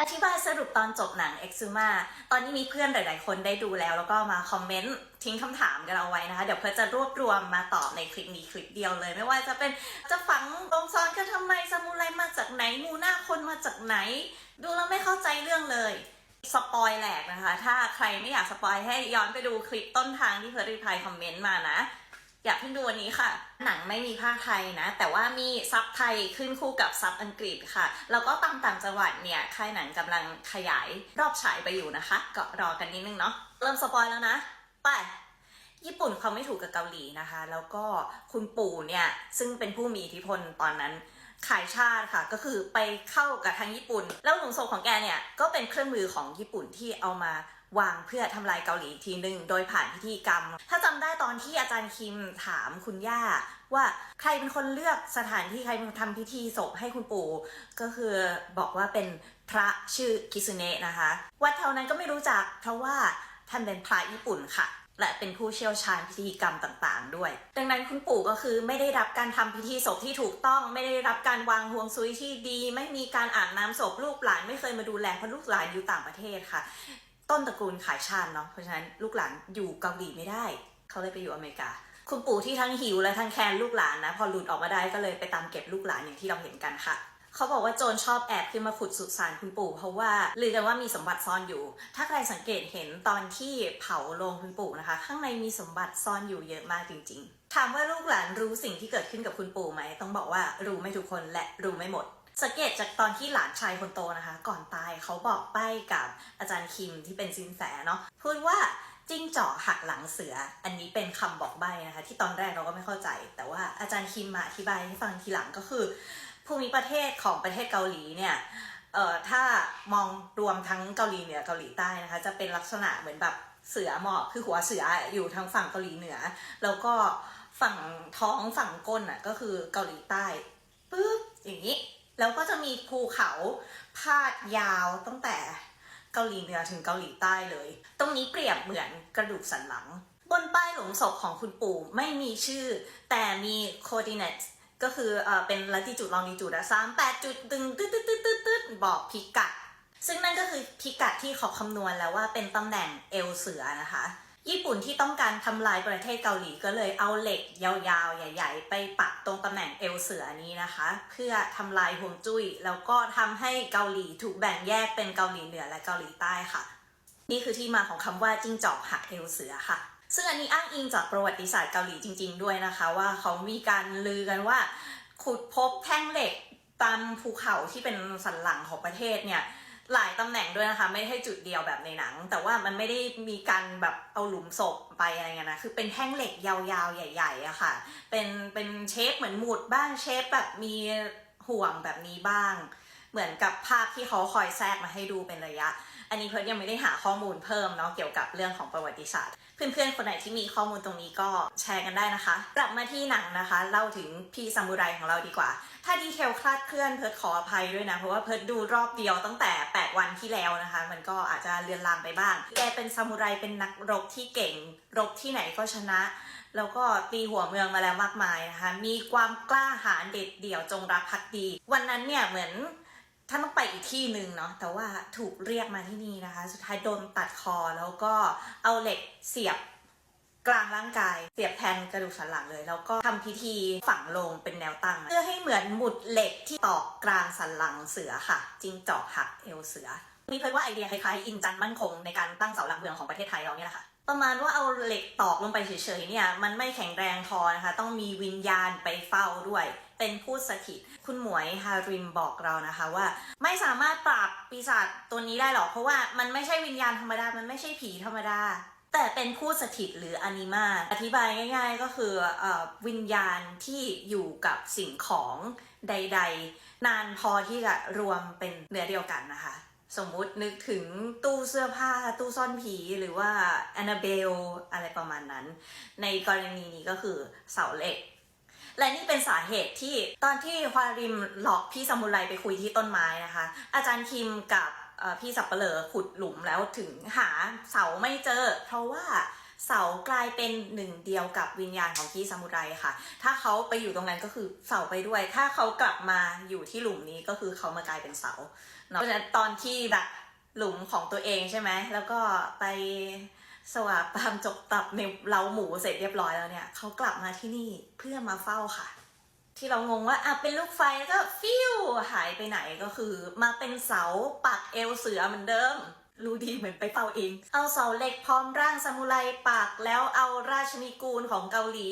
อธิบายสรุปตอนจบหนัง e x u m a ตอนนี้มีเพื่อนหลาย ๆ คนได้ดูแล้ว แล้วก็มาคอมเมนต์ทิ้งคำถามกันเอาไว้นะคะ เดี๋ยวเพื่อจะรวบรวมมาตอบในคลิปนี้คลิปเดียวเลย ไม่ว่าจะเป็นจะฝังตรงซ้อนกันทำไมซามูไรมาจากไหนงูหน้าคนมาจากไหน ดูแล้วไม่เข้าใจเรื่องเลยสปอยแหลกนะคะ ถ้าใครไม่อยากสปอยให้ย้อนไปดูคลิปต้นทางที่เพิร์ดรีพายคอมเมนต์มานะ อย่าเพิ่งดูวันนี้ค่ะ หนังไม่มีภาคไทยนะ แต่ว่ามีซับไทยขึ้นคู่กับซับอังกฤษค่ะ แล้วก็ตามต่างจังหวัดเนี่ย ค่ายหนังกำลังขยายรอบฉายไปอยู่นะคะ ก็รอกันนิดนึงเนาะ เริ่มสปอยแล้วนะ ไป ญี่ปุ่นเขาไม่ถูกกับเกาหลีนะคะ แล้วก็คุณปู่เนี่ย ซึ่งเป็นผู้มีอิทธิพลตอนนั้นขายชาติค่ะ ก็คือไปเข้ากับทางญี่ปุ่น แล้วหลุมศพของแกเนี่ย ก็เป็นเครื่องมือของญี่ปุ่นที่เอามา วางเพื่อทำลายเกาหลีอีกทีหนึ่งโดยผ่านพิธีกรรม ถ้าจำได้ตอนที่อาจารย์คิมถามคุณย่าว่าใครเป็นคนเลือกสถานที่ใครเป็นทำพิธีศพให้คุณปู่ก็คือบอกว่าเป็นพระชื่อคิซุเนะนะคะ วัดแถวนั้นก็ไม่รู้จัก เพราะว่าท่านเป็นพระญี่ปุ่นค่ะ และเป็นผู้เชี่ยวชาญพิธีกรรมต่างๆ ด้วย ดังนั้นคุณปู่ก็คือไม่ได้รับการทำพิธีศพที่ถูกต้อง ไม่ได้รับการวางห่วงซุยที่ดี ไม่มีการอาบน้ำศพลูกหลานไม่เคยมาดูแลเพราะลูกหลานอยู่ต่างประเทศค่ะ ต้นตระกูลขายชาติเนาะเพราะฉะนั้นลูกหลานอยู่เกาหลีไม่ได้ เขาเลยไปอยู่อเมริกา คุณปู่ที่ทั้งหิวและทั้งแคนลูกหลานนะ พอหลุดออกมาได้ก็เลยไปตามเก็บลูกหลานอย่างที่เราเห็นกันค่ะเขาบอกว่าโจรชอบแอบขึ้นมาขุดสุสานคุณปู่ เพราะว่าลือกันว่ามีสมบัติซ่อนอยู่ ถ้าใครสังเกตเห็นตอนที่เผาโลงคุณปู่นะคะ ข้างในมีสมบัติซ่อนอยู่เยอะมากจริง ๆ ถามว่าลูกหลานรู้สิ่งที่เกิดขึ้นกับคุณปู่ไหม ต้องบอกว่ารู้ไม่ทุกคนและรู้ไม่หมด สังเกตจากตอนที่หลานชายคนโตนะคะ ก่อนตายเขาบอกใบกับอาจารย์คิมที่เป็นซินแสเนาะพูดว่าจิ้งจอกหักหลังเสือ อันนี้เป็นคำบอกใบ้นะคะ ที่ตอนแรกเราก็ไม่เข้าใจ แต่ว่าอาจารย์คิมมาอธิบายให้ฟังทีหลังก็คือ ภูมิประเทศของประเทศเกาหลีเนี่ยเอ่อถ้ามองรวมทั้งเกาหลีเหนือเกาหลีใต้นะคะ จะเป็นลักษณะเหมือนแบบเสือหมอบคือหัวเสืออยู่ทางฝั่งเกาหลีเหนือ แล้วก็ฝั่งท้องฝั่งก้นอะก็คือเกาหลีใต้ปึ๊บอย่างนี้ แล้วก็จะมีภูเขาพาดยาวตั้งแต่เกาหลีเหนือถึงเกาหลีใต้เลย ตรงนี้เปรียบเหมือนกระดูกสันหลัง บนป้ายหลุมศพของคุณปู่ไม่มีชื่อ แต่มี coordinates ก็คือเอ่อเป็นลัติจูดลองดิจูดอะสามแปดจุดตึงตึ๊ดตึ๊ดตึ๊ดตึ๊ดตึ๊ดบอกพิกัด ซึ่งนั่นก็คือพิกัดที่เขาคำนวณแล้วว่าเป็นตำแหน่งเอวเสือนะคะ ญี่ปุ่นที่ต้องการทำลายประเทศเกาหลีก็เลยเอาเหล็กยาวๆ ใหญ่ ๆ ไปปักตรงตำแหน่งเอวเสือนี้นะคะ เพื่อทำลายห่วงจุ้ย แล้วก็ทำให้เกาหลีถูกแบ่งแยกเป็นเกาหลีเหนือและเกาหลีใต้ค่ะ นี่คือที่มาของคำว่าจิ้งจอกหักเอวเสือค่ะ ซึ่งอันนี้อ้างอิงจากประวัติศาสตร์เกาหลีจริง ๆ ด้วยนะคะ ว่าเขามีการลือกันว่า ขุดพบแท่งเหล็กตามภูเขาที่เป็นสันหลังของประเทศเนี่ย หลายตำแหน่งด้วยนะคะ ไม่ใช่จุดเดียวแบบในหนัง แต่ว่ามันไม่ได้มีการแบบเอาหลุมศพไปอะไรเงี้ยนะคือเป็นแท่งเหล็กยาวๆ ใหญ่ๆอะค่ะ เป็นเป็นเชฟเหมือนหมุดบ้างเชฟแบบมีห่วงแบบนี้บ้าง เหมือนกับภาพที่เขาคอยแทรกมาให้ดูเป็นระยะ อันนี้เพิร์ดยังไม่ได้หาข้อมูลเพิ่มเนาะเกี่ยวกับเรื่องของประวัติศาสตร์ เพื่อนๆ คนไหนที่มีข้อมูลตรงนี้ก็แชร์กันได้นะคะ กลับมาที่หนังนะคะเล่าถึงพี่ซามูไรของเราดีกว่า ถ้าดีเทลคลาดเคลื่อนเพิร์ดขออภัยด้วยนะเพราะว่าเพิร์ดดูรอบเดียวตั้งแต่ 8 วันที่แล้วนะคะ มันก็อาจจะเลือนลางไปบ้าง แกเป็นซามูไรเป็นนักรบที่เก่ง รบที่ไหนก็ชนะแล้วก็ตีหัวเมืองมาแล้วมากมายนะคะ มีความกล้าหาญเด็ดเดี่ยวจงรักภักดี วันนั้นเนี่ยเหมือน ท่านต้องไปอีกที่หนึ่งเนาะแต่ว่าถูกเรียกมาที่นี่นะคะ สุดท้ายโดนตัดคอแล้วก็เอาเหล็กเสียบกลางร่างกาย เสียบแทนกระดูกสันหลังเลย แล้วก็ทำพิธีฝังลงเป็นแนวตั้ง เพื่อให้เหมือนหมุดเหล็กที่ตอกกลางสันหลังเสือค่ะจิงจอกหักเอวเสือ มีเพื่อนว่าไอเดียคล้ายๆอินจันมั่นคงในการตั้งเสาหลักเมืองของประเทศไทยเราเนี่ยแหละค่ะ ประมาณว่าเอาเหล็กตอกลงไปเฉยๆเนี่ยมันไม่แข็งแรงพอนะคะ ต้องมีวิญญาณไปเฝ้าด้วย เป็นผู้สถิต คุณหมวยฮาริมบอกเรานะคะว่า ไม่สามารถปราบปีศาจตัวนี้ได้หรอกเพราะว่ามันไม่ใช่วิญญาณธรรมดา มันไม่ใช่ผีธรรมดา แต่เป็นผู้สถิตหรืออนิมาอธิบายง่าย ๆ ก็คือเออวิญญาณที่อยู่กับสิ่งของใด ๆ นานพอที่จะรวมเป็นเนื้อเดียวกันนะคะ สมมุตินึกถึงตู้เสื้อผ้าตู้ซ่อนผีหรือว่าแอนนาเบลอะไรประมาณนั้น ในกรณีนี้ก็คือเสาเหล็ก และนี่เป็นสาเหตุที่ตอนที่ควาริมหลอกพี่สมุไรไปคุยที่ต้นไม้นะคะ อาจารย์คิมกับพี่สับเปลอขุดหลุมแล้วถึงหาเสาไม่เจอ เพราะว่า เสากลายเป็นหนึ่งเดียวกับวิญญาณของพี่ซามูไรค่ะ ถ้าเขาไปอยู่ตรงนั้นก็คือเสาไปด้วย ถ้าเขากลับมาอยู่ที่หลุมนี้ก็คือเขามากลายเป็นเสาเนาะเพราะฉะนั้นตอนที่แบบหลุมของตัวเองใช่ไหม แล้วก็ไปสวาปามจกตับในเล้าหมูเสร็จเรียบร้อยแล้วเนี่ยเขากลับมาที่นี่เพื่อมาเฝ้าค่ะ ที่เรางงว่าอะเป็นลูกไฟแล้วก็ฟิวหายไปไหนก็คือ มาเป็นเสาปักเอวเสือเหมือนเดิม รู้ดีเหมือนไปเฝ้าเอง เอาเสาเหล็กพร้อมร่างซามูไรปักแล้วเอาราชนิกูลของเกาหลี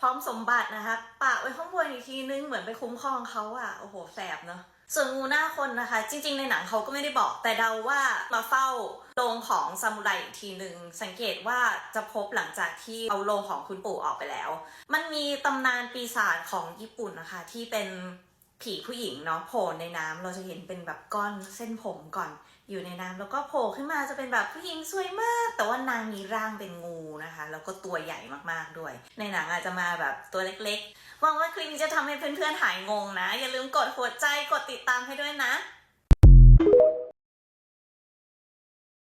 พร้อมสมบัตินะคะปักไว้ข้างบนอีกทีนึงเหมือนไปคุ้มครองเขาอะโอ้โหแสบเนาะส่วนงูหน้าคนนะคะ จริง ๆ ในหนังเขาก็ไม่ได้บอก แต่เดาว่ามาเฝ้าโรงของซามูไรอีกทีหนึ่งสังเกตว่าจะพบหลังจากที่เอาโรงของคุณปู่ออกไปแล้ว มันมีตำนานปีศาจของญี่ปุ่นนะคะ ที่เป็น ผีผู้หญิงเนาะโผล่ในน้ำเราจะเห็นเป็นแบบก้อนเส้นผมก่อนอยู่ในน้ำแล้วก็โผล่ขึ้นมาจะเป็นแบบผู้หญิงสวยมาก แต่ว่านางมีร่างเป็นงูนะคะ แล้วก็ตัวใหญ่มากๆด้วย ในหนังอาจจะมาแบบตัวเล็กๆหวังว่าคลิปนี้จะทำให้เพื่อนๆหายงงนะ อย่าลืมกดหัวใจกดติดตามให้ด้วยนะ